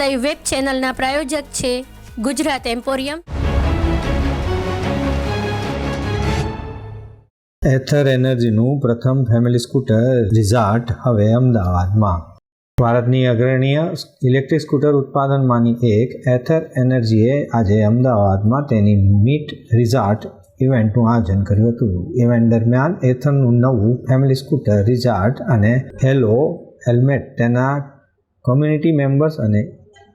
Live web ચેનલના પ્રાયોજક છે Gujarat emporium Ather એનર્જીનું પ્રથમ ફેમિલી સ્કૂટર રિઝાર્ટ હવે અમદાવાદમાં. ભારતની અગ્રણીય ઇલેક્ટ્રિક સ્કૂટર ઉત્પાદનમાંની એક એથર એનર્જીએ આજે અમદાવાદમાં તેની મીટ રિઝાર્ટ ઇવેન્ટનું આયોજન કર્યું હતું. ઇવેન્ટ દરમિયાન એથરનું નવું ફેમિલી સ્કૂટર રિઝાર્ટ અને હેલો હેલ્મેટ તેના કોમ્યુનિટી મેમ્બર્સ અને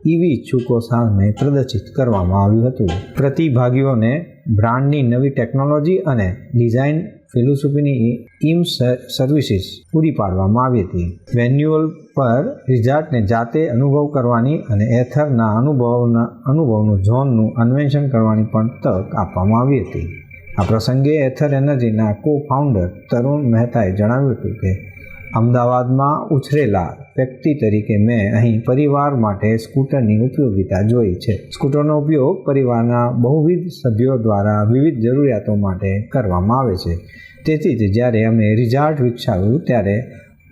ઈવી ઇચ્છુકો સામે પ્રદર્શિત કરવામાં આવ્યું હતું. પ્રતિભાગીઓને બ્રાન્ડની નવી ટેકનોલોજી અને ડિઝાઇન ફિલોસોફીની ઇમ સર્વિસીસ પૂરી પાડવામાં આવી હતી. વેન્યુઅલ પર રિઝાર્ટને જાતે અનુભવ કરવાની અને એથરના અનુભવના, અનુભવનું ઝોનનું અન્વેષણ કરવાની પણ તક આપવામાં આવી હતી. આ પ્રસંગે એથર એનર્જીના કો ફાઉન્ડર તરુણ મહેતાએ જણાવ્યું હતું કે અમદાવાદમાં ઉછરેલા વ્યક્તિ તરીકે મેં અહીં પરિવાર માટે સ્કૂટરની ઉપયોગિતા જોઈ છે. સ્કૂટરનો ઉપયોગ પરિવારના બહુવિધ સભ્યો દ્વારા વિવિધ જરૂરિયાતો માટે કરવામાં આવે છે. તેથી જ જ્યારે અમે રિઝાર્ટ વિકસાવ્યું ત્યારે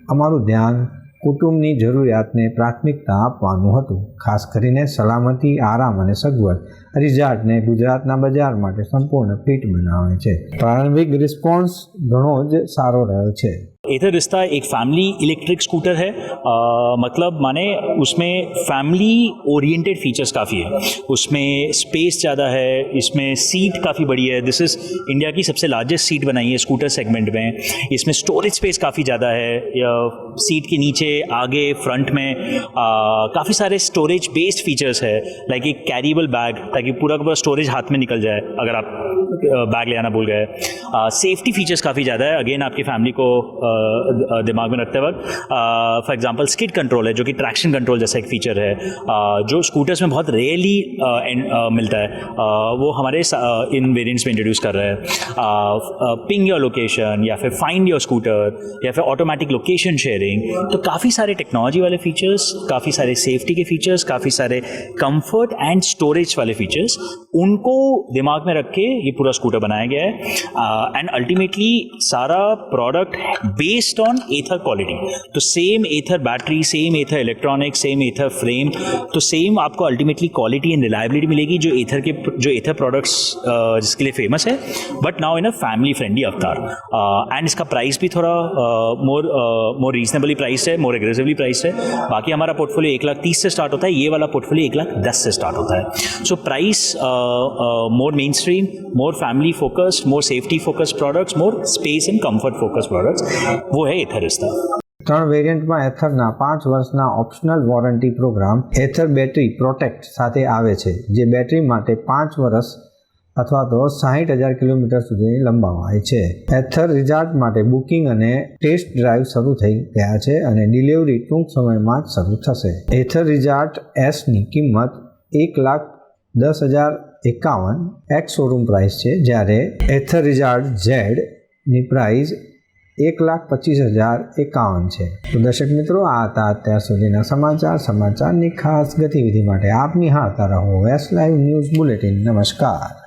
અમારું ધ્યાન કુટુંબની જરૂરિયાતને પ્રાથમિકતા આપવાનું હતું. ખાસ કરીને સલામતી, આરામ અને સગવડ રિઝાર્ટને ગુજરાતના બજાર માટે સંપૂર્ણ ફિટ બનાવે છે. પ્રારંભિક રિસ્પોન્સ ઘણો જ સારો રહ્યો છે. एथर रिश्ता एक फैमिली इलेक्ट्रिक स्कूटर है। अ, मतलब माने उसमें फैमिली ओरिएंटेड फीचर्स काफ़ी है। उसमें स्पेस ज़्यादा है इसमें सीट काफ़ी बड़ी है। दिस इज़ इंडिया की सबसे लार्जेस्ट सीट बनाई है स्कूटर सेगमेंट में। इसमें स्टोरेज स्पेस काफ़ी ज़्यादा है। सीट के नीचे आगे फ्रंट में काफ़ी सारे स्टोरेज बेस्ड फीचर्स है। लाइक एक कैरीबल बैग ताकि पूरा का पूरा स्टोरेज हाथ में निकल जाए अगर आप बैग ले आना भूल गए। सेफ्टी फीचर्स काफ़ी ज़्यादा है। अगेन आपकी फैमिली को दिमाग में रखते वक्त फॉर एग्जांपल स्किड कंट्रोल है, जो कि ट्रैक्शन कंट्रोल जैसा एक फीचर है जो स्कूटर्स में बहुत रेयरली मिलता है। वो हमारे इन वेरिएंट्स में इंट्रोड्यूस कर रहे हैं। पिंग योर लोकेशन या फिर फाइंड योर स्कूटर या फिर ऑटोमेटिक लोकेशन शेयरिंग तो काफ़ी सारे टेक्नोलॉजी वाले फीचर्स काफ़ी सारे सेफ्टी के फीचर्स काफ़ी सारे कंफर्ट एंड स्टोरेज वाले फीचर्स उनको दिमाग में रख के ये पूरा स्कूटर बनाया गया है। एंड अल्टीमेटली सारा product based on Ather quality तो same Ather battery same Ather electronic same Ather frame तो सेम आपको अल्टीमेटली क्वालिटी एंड रिलायबिलिटी मिलेगी जो एथर के, जो एथर प्रोडक्ट्स जिसके लिए फ़ेमस है। But now in a family friendly avatar and इसका प्राइस भी थोड़ा मोर मोर रीजनेबली प्राइस है मोर एग्रेसिवली प्राइस है। बाकी हमारा पोर्टफोलियो एक लाख तीस से स्टार्ट होता है, ये वाला पोर्टफोलियो एक लाख दस से स्टार्ट होता है। So price more mainstream more family focused more safety focused products more space and comfort focused products वो है एथर रिश्ता ત્રણ વેરિયન્ટમાં એથરના પાંચ વર્ષના optional warranty program Ather battery protect સાથે આવે છે જે બેટરી માટે પાંચ વર્ષ અથવા તો સાહીઠ હજાર કિલોમીટર સુધી લંબાવાય છે એથર રિઝાર્ટ માટે બુકિંગ અને ટેસ્ટ ડ્રાઈવ શરૂ થઈ ગયા છે અને ડિલિવરી ટૂંક સમયમાં જ શરૂ થશે એથર રિઝાર્ટ એસની કિંમત એક લાખ દસ હજાર એકાવન એક્સ શોરૂમ પ્રાઇસ છે જ્યારે એથર રિઝાર્ટ ઝેડની પ્રાઇસ એક લાખ પચીસ હજાર એકાવન છે. તો દર્શક મિત્રો, આ હતા અત્યાર સુધીના સમાચાર. સમાચારની ખાસ ગતિવિધિ માટે આપ નિહાળતા રહો વેસ્ટ લાઈવ ન્યૂઝ બુલેટિન નમસ્કાર.